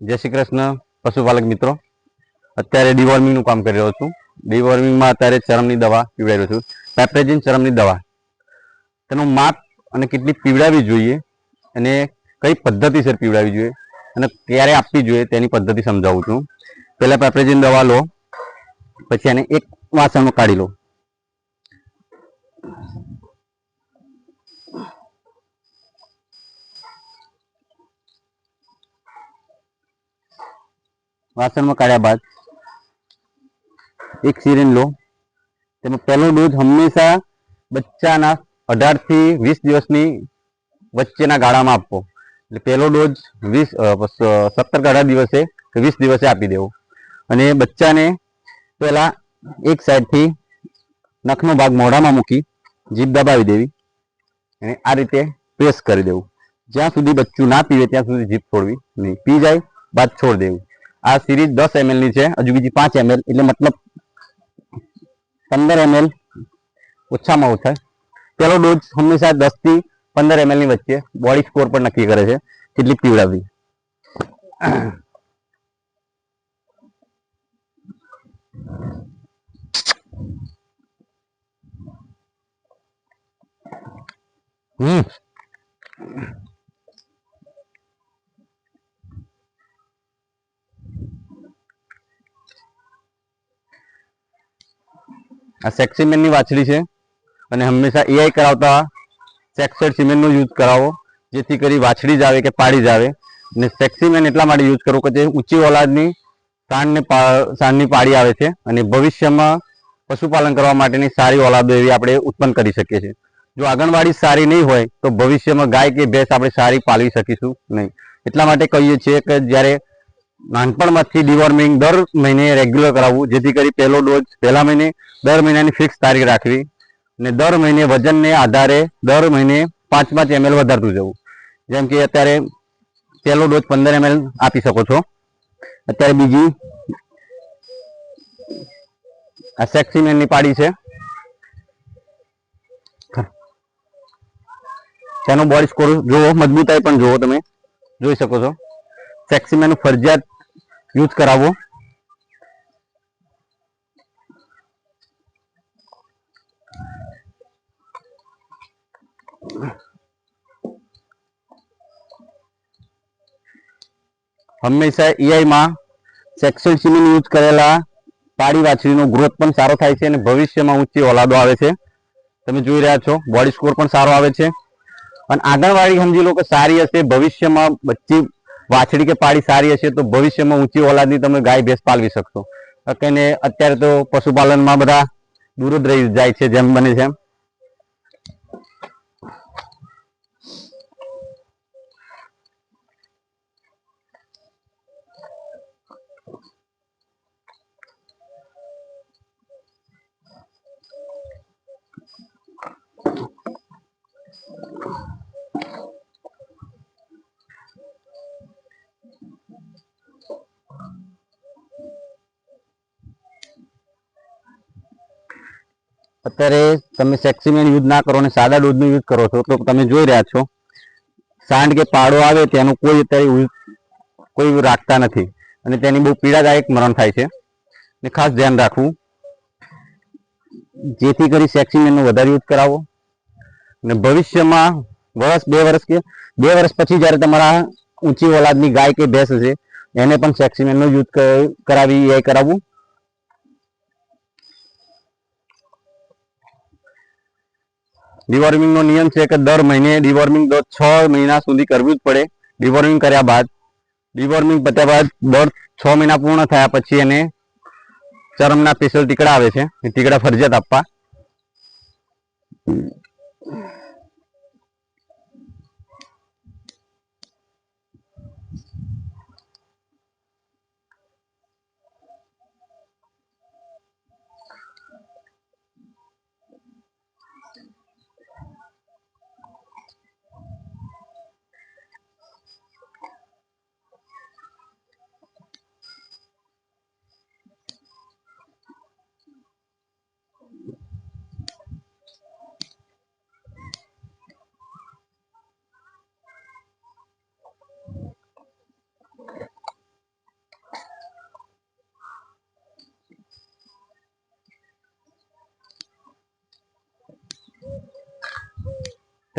જય શ્રી કૃષ્ણ, પશુપાલક મિત્રો. અત્યારે ડિવોર્મિંગનું કામ કરી રહ્યો છું. ડિવોર્મિંગમાં અત્યારે ચરમની દવા પીવડાવી રહ્યો છું. પેપ્રેજિન ચરમની દવા. તેનું માપ અને કેટલી પીવડાવવી જોઈએ અને કઈ પદ્ધતિસર પીવડાવવી જોઈએ અને ક્યારે આપવી જોઈએ તેની પદ્ધતિ સમજાવું છું. પહેલાં પેપ્રેજિન દવા લો, પછી એને એક વાસણમાં કાઢી લો. વાસણમાં કાઢ્યા બાદ એક સિરિન લો. તેમાં પહેલો ડોઝ હંમેશા બચ્ચાના અઢારથી વીસ દિવસની વચ્ચેના ગાળામાં આપવો. એટલે પહેલો ડોઝ વીસ સત્તર અઢાર દિવસે કે વીસ દિવસે આપી દેવો. અને બચ્ચાને પહેલાં એક સાઈડથી નખનો ભાગ મોઢામાં મૂકી જીભ દબાવી દેવી અને આ રીતે પ્રેસ કરી દેવું. જ્યાં સુધી બચ્ચું ના પીવે ત્યાં સુધી જીભ છોડવી નહીં. પી જાય, બાદ છોડ દેવું. આ સિરીઝ દસ એમએલની છે, હજુ બીજી પાંચ એમએલ એટલે મતલબ પંદર એમએલ ઓછામાં ઓછા. પેલો ડોઝ હંમેશા દસથી પંદર એમએલની વચ્ચે બોડી સ્કોર પર નક્કી કરે છે કેટલી પીવડાવવી. હમ. આ સેક્સી મેનની વાછડી છે. અને હંમેશા એઆઈ કરાવતા સેક્સેડ સિમેન્ટનો યુઝ કરાવો, જેથી કરી વાછડી જ આવે કે પાડી જ આવે. અને સેક્સીમેન એટલા માટે યુઝ કરવો કે જે ઊંચી ઓલાદની સાંડને પા- સાંડની પાડી આવે છે અને ભવિષ્યમાં પશુપાલન કરવા માટેની સારી ઓલાદો એવી આપણે ઉત્પન્ન કરી શકીએ છીએ. જો આંગણવાડી સારી નહીં હોય, તો ભવિષ્યમાં ગાય કે ભેંસ આપણે સારી પાલવી શકીશું નહીં. એટલા માટે કહીએ છીએ કે જ્યારે નાનપણમાંથી ડિવોર્મિંગ દર મહિને રેગ્યુલર કરાવવું, જેથી કરી પહેલો ડોઝ પહેલા મહિને, દર મહિનાની ફિક્સ તારીખ રાખવી અને દર મહિને વજનને આધારે દર મહિને પાંચ પાંચ એમએલ વધારતું જવું. જેમ કે અત્યારે પહેલો ડોઝ પંદર એમએલ આપી શકો છો. અત્યારે બીજી આ સેક્સીમેનની પાડી છે. તેનો બોડી સ્કોર જુઓ, મજબૂતાઈ પણ જુઓ તમે, જોઈ શકો છો. સેક્સીમેન ફરજિયાત યુઝ કરાવવો હંમેશા ઈઆઈમાં સેક્સલ સિમેન યુઝ કરેલા પાડી વાછરીનો ગ્રોથ પણ સારો થાય છે અને ભવિષ્યમાં ઊંચી ઓલાદો આવે છે. તમે જોઈ રહ્યા છો બોડી સ્કોર પણ સારો આવે છે. અને આંગણવાડી સમજી લો કે સારી હશે, ભવિષ્યમાં બચ્ચી વાછડી કે પાડી સારી હશે તો ભવિષ્યમાં ઊંચી ઓલાદની તમે ગાય ભેંસ પાલવી શકશો. કે અત્યારે તો પશુપાલનમાં બધા દૂર જ રહી જાય છે, જેમ બને છે એમ અત્યારે તમે સેક્સિમેન યુઝ ના કરો અને સાદા દૂધનો યુઝ કરો છો, તો તમે જોઈ રહ્યા છો, સાંડ કે પાડો આવે તેનું કોઈ અત્યારે કોઈ રાખતા નથી. અને તેની બહુ પીડાદાયક મરણ થાય છે. ને ખાસ ધ્યાન રાખવું, જેથી કરી સેક્સિમેનનો વધારે યુઝ કરાવો. અને ભવિષ્યમાં વર્ષ, બે વર્ષ કે, બે વર્ષ પછી જ્યારે તમારા ઊંચી ઓલાદની ગાય કે ભેંસ હશે, એને પણ સેક્સિમેનનો યુઝ કરાવી, એ કરાવવું. ડિવોર્મિંગ નો નિયમ છે કે દર મહિને ડિવોર્મિંગ છ મહિના સુધી કરવું જ પડે. ડિવોર્મિંગ કર્યા બાદ. ડિવોર્મિંગ પત્યા બાદ દર છ મહિના પૂર્ણ થયા પછી એને ચરમના સ્પેશિયલ ટીકડા આવે છે. એ ટીકડા ફરજિયાત આપવા.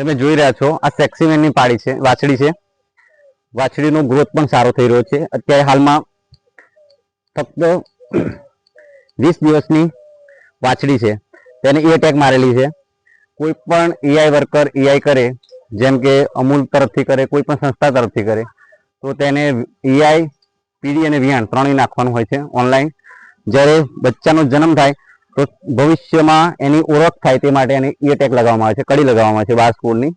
તમે જોઈ રહ્યા છો, આ સેક્સીમેનની પાડી છે, વાછડી છે. વાછડીનો ગ્રોથ પણ સારો થઈ રહ્યો છે. અત્યારે હાલમાં ફક્ત વીસ દિવસની વાછડી છે. તેને એ અટેક મારેલી છે. કોઈ પણ એઆઈ વર્કર એઆઈ કરે, જેમ કે અમૂલ તરફથી કરે, કોઈ પણ સંસ્થા તરફથી કરે, તો તેને એઆઈ પીડી અને વિયાણ ત્રણેય નાખવાનું હોય છે ઓનલાઈન જ્યારે બચ્ચાનો જન્મ થાય તો ભવિષ્યમાં એની ઓળખ થાય તે માટે એને એ ટેક લગાવવામાં આવે છે, કડી લગાવવામાં આવે છે બાર સ્કૂલની.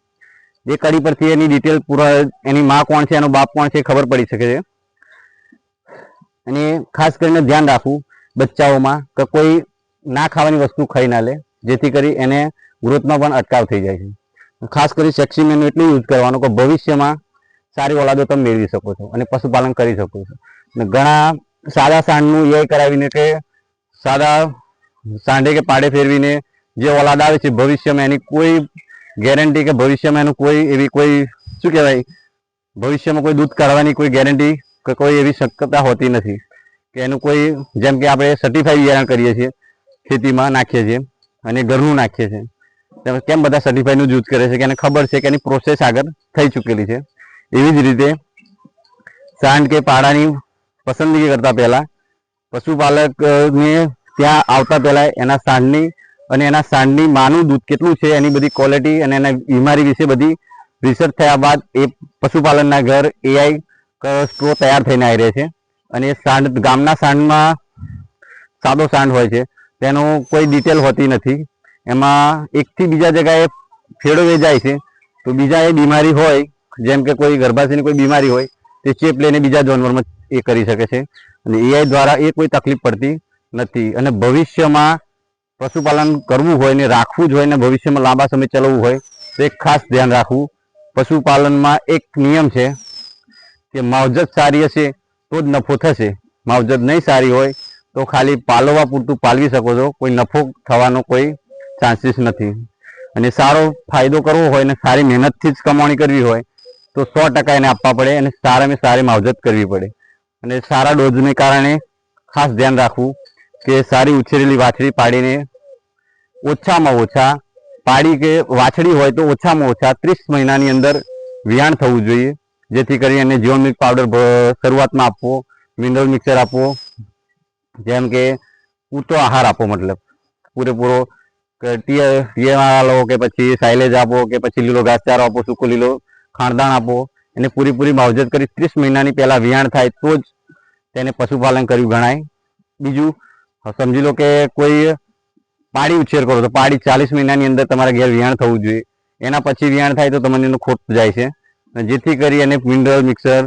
જે કડી પરથી એની ડિટેલ પૂરા એની માં કોણ છે, એનો બાપ કોણ છે ખબર પડી શકે છે. અને ખાસ કરીને ધ્યાન રાખવું બચ્ચાઓમાં કે કોઈ ના ખાવાની વસ્તુ ખાઈ ના લે, જેથી કરી એને ગ્રોથમાં પણ અટકાવ થઈ જાય છે. ખાસ કરી સેક્સીમેનનું એટલું યુઝ કરવાનું કે ભવિષ્યમાં સારી ઓલાદો તમે મેળવી શકો છો અને પશુપાલન કરી શકો છો. અને ઘણા સાદા સાંડનું એ કરાવીને કે સાદા સાંડે કે પાડે ફેરવીને જે ઓલાદ આવે છે ભવિષ્યમાં એની કોઈ ગેરંટી કે ભવિષ્યમાં એનું કોઈ એવી કોઈ શું કહેવાય ભવિષ્યમાં કોઈ દૂધ કાઢવાની કોઈ ગેરંટી કે કોઈ એવી શક્યતા હોતી નથી કે એનું કોઈ જેમ કે આપણે સર્ટિફાઈડ બિયારણ કરીએ છીએ ખેતીમાં નાખીએ છીએ અને ઘરનું નાખીએ છીએ કેમ બધા સર્ટિફાઈડનું યુઝ કરે છે, કે એને ખબર છે કે એની પ્રોસેસ આગળ થઈ ચૂકેલી છે. એવી જ રીતે, સાંડ કે પાડાની પસંદગી કરતા પહેલાં, પશુપાલકને ત્યાં આવતા પહેલાં એના સાંડની અને એના સાંડની માનું દૂધ કેટલું છે, એની બધી ક્વોલિટી અને એના બીમારી વિશે બધી રિસર્ચ થયા બાદ એ પશુપાલનના ઘર એઆઈ સ્ટ્રો તૈયાર થઈને આવી રહે છે. અને એ સાંડ ગામના સાંડમાં સાદો સાંડ હોય છે, તેનો કોઈ ડિટેલ હોતી નથી. એમાં એકથી બીજા જગ્યાએ ફેડો વેચાય છે, તો બીજા એ બીમારી હોય, જેમ કે કોઈ ગર્ભાશયની કોઈ બીમારી હોય, તે ચેપ લઈને બીજા જાનવરમાં એ કરી શકે છે. અને એઆઈ દ્વારા એ કોઈ તકલીફ પડતી નથી. અને ભવિષ્યમાં પશુપાલન કરવું હોય ને રાખવું જ હોય ને ભવિષ્યમાં લાંબા સમય ચલાવવું હોય, તો એક ખાસ ધ્યાન રાખવું. પશુપાલનમાં એક નિયમ છે કે માવજત સારી હશે તો જ નફો થશે. માવજત નહીં સારી હોય તો ખાલી પાલવા પૂરતું પાલવી શકો છો. કોઈ નફો થવાનો કોઈ ચાન્સીસ નથી. અને સારો ફાયદો કરવો હોય ને સારી મહેનતથી જ કમાણી કરવી હોય તો સો ટકા એને આપવા પડે અને સારામાં સારી માવજત કરવી પડે. અને સારા ડોઝને કારણે ખાસ ધ્યાન રાખવું. કે સારી ઉછેરેલી વાછડી પાડીને ઓછામાં ઓછા પાડી કે વાછડી હોય તો ઓછામાં ઓછા ત્રીસ મહિનાની અંદર વિયાણ થવું જોઈએ. જેથી કરી એને જીવન મિલ્ક પાવડર શરૂઆતમાં આપવો, મિનરલ મિક્સર આપવો, જેમ કે પૂરતો આહાર આપો મતલબ. પૂરેપૂરો લો કે પછી સાયલેજ આપો કે પછી લીલો ઘાસચારો આપો, સૂકો લીલો ખાણદાણ આપો, એને પૂરેપૂરી માવજત કરી ત્રીસ મહિનાની પહેલાં વિયાણ થાય તો જ તેને પશુપાલન કર્યું ગણાય. બીજું સમજી લો કે કોઈ પાડી ઉછેર કરો, તો પાડી ચાલીસ મહિનાની અંદર તમારા ઘેર વિયાણ થવું જોઈએ. એના પછી વિયાણ થાય તો તમને એનું ખોટ જાય છે. જેથી કરી એને મિનરલ મિક્સર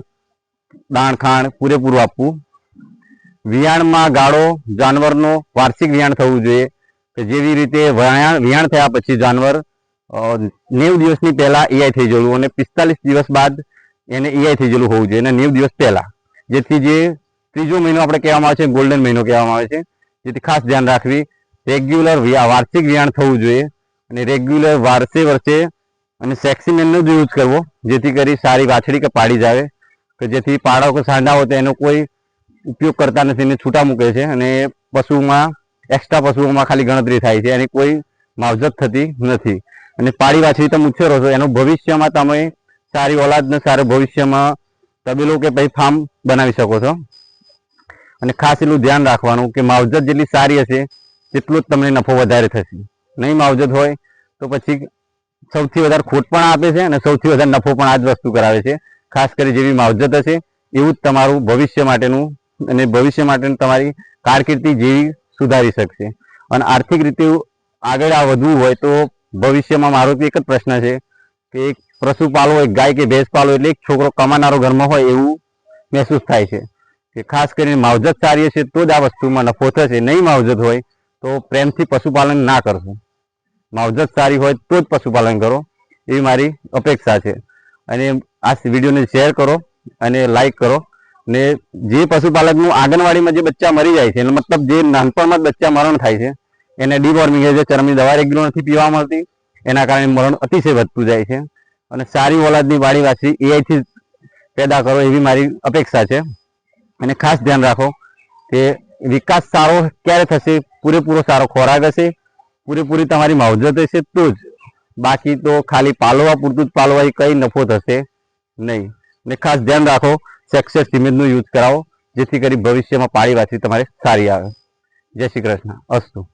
દાણ, ખાણ પૂરેપૂરું આપવું. વિયાણમાં ગાળો, જાનવરનો વાર્ષિક વિયાણ થવું જોઈએ. કે જેવી રીતે વયાણ થયા પછી જાનવર નેવ દિવસની પહેલાં એઆઈ થઈ જવું અને પિસ્તાલીસ દિવસ બાદ એને એઆઈ થઈ ગયેલું હોવું જોઈએ. અને નેવ દિવસ પહેલાં. જેથી જે ત્રીજો મહિનો આપણે કહેવામાં આવે છે ગોલ્ડન મહિનો કહેવામાં આવે છે. જેથી ખાસ ધ્યાન રાખવી. રેગ્યુલર વાર્ષિક વિયાણ થવું જોઈએ અને રેગ્યુલર વારસે વર્ષે અને સેક્સિમેનનો જ યુઝ કરવો, જેથી કરી સારી વાછડી કે પાડી જાવે. કે જેથી પાડા કે સાંડા હોય તો એનો કોઈ ઉપયોગ કરતા નથી એને છૂટા મૂકે છે અને પશુમાં એક્સ્ટ્રા પશુઓમાં ખાલી ગણતરી થાય છે, એની કોઈ માવજત થતી નથી. અને પાડી વાછડી તમે ઉછેરો છો, એનું ભવિષ્યમાં તમે સારી ઓલાદને સારું ભવિષ્યમાં તબેલો કે પછી ફાર્મ બનાવી શકો છો. અને ખાસ એટલું ધ્યાન રાખવાનું કે માવજત જેટલી સારી હશે, તેટલો જ તમને નફો વધારે થશે. નહીં માવજત હોય તો પછી સૌથી વધારે ખોટ પણ આપે છે અને સૌથી વધારે નફો પણ આ જ વસ્તુ કરાવે છે. ખાસ કરી જેવી માવજત હશે, એવું જ તમારું ભવિષ્ય માટેનું અને ભવિષ્ય માટેનું તમારી કારકિર્દી જેવી સુધારી શકશે. અને આર્થિક રીતે આગળ આ વધવું હોય તો ભવિષ્યમાં મારો એક જ પ્રશ્ન છે કે એક પશુ પાલો એક ગાય કે ભેંસ પાલો એટલે એક છોકરો કમાનારો ઘરમાં હોય એવું મહેસૂસ થાય છે. કે ખાસ કરીને માવજત સારી હશે તો જ આ વસ્તુમાં નફો થશે. નહીં માવજત હોય તો પ્રેમથી પશુપાલન ના કરશો. માવજત સારી હોય તો જ પશુપાલન કરો. એવી મારી અપેક્ષા છે. અને આ વિડીયોને શેર કરો અને લાઈક કરો. ને જે પશુપાલકનું આંગણવાડીમાં જે બચ્ચા મરી જાય છે, એનો મતલબ જે નાનપણમાં જ બચ્ચા મરણ થાય છે, એને ડીવોર્મિંગ જે ચરમની દવા રેગ્યુલર નથી પીવા મળતી, એના કારણે મરણ અતિશય વધતું જાય છે. અને સારી ઓલાદની વાડી વાસી એઆઈથી પેદા કરો એવી મારી અપેક્ષા છે. અને ખાસ ધ્યાન રાખો કે વિકાસ સારો ક્યારે થશે? પૂરેપૂરો સારો ખોરાક હશે? પૂરેપૂરી તમારી માવજત હશે તો જ. બાકી તો ખાલી પાલવા પૂરતું જ પાલવાથી કંઈ નફો થશે નહીં. ને ખાસ ધ્યાન રાખો સેક્સર સિમેન્ટનો યુઝ કરાવો, જેથી કરી ભવિષ્યમાં પાળી વાછરી તમારે સારી આવે. જય શ્રી કૃષ્ણ. અસ્તુ.